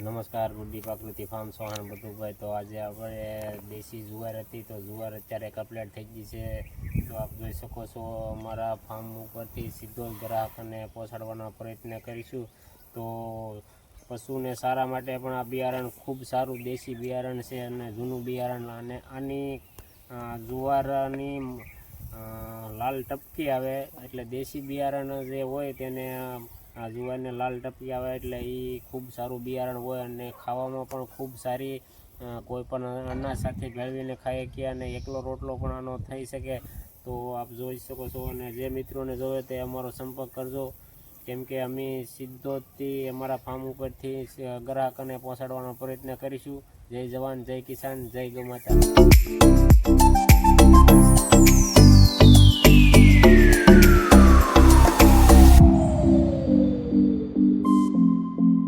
નમસ્કાર ગુડ્ડી પ્રાકૃતિ ફાર્મ સોહાણ બટુભાઈ તો આજે આપણે દેશી જુવાર હતી, તો જુવાર અત્યારે કપલેટ થઈ ગઈ છે. તો આપ જોઈ શકો છો, અમારા ફાર્મ ઉપરથી સીધો જ ગ્રાહકને પહોંચાડવાનો પ્રયત્ન કરીશું. તો પશુને સારા માટે પણ આ બિયારણ ખૂબ સારું દેશી બિયારણ છે અને જૂનું બિયારણ અને આની જુવારની લાલ ટપકી આવે. એટલે દેશી બિયારણ જે હોય તેને આ જુવારને લાલ ટપી આવે એટલે એ ખૂબ સારું બિયારણ હોય અને ખાવામાં પણ ખૂબ સારી કોઈ પણ અનાજ સાથે ભેળવીને ખાઈ શકીએ અને એકલો રોટલો પણ આનો થઈ શકે. તો આપ જોઈ શકો છો અને જે મિત્રોને જોવે તે અમારો સંપર્ક કરજો. કેમ કે અમે સીધોથી અમારા ફાર્મ ઉપરથી ગ્રાહકને પહોંચાડવાનો પ્રયત્ન કરીશું. જય જવાન, જય કિસાન, જય ગૌ માતા.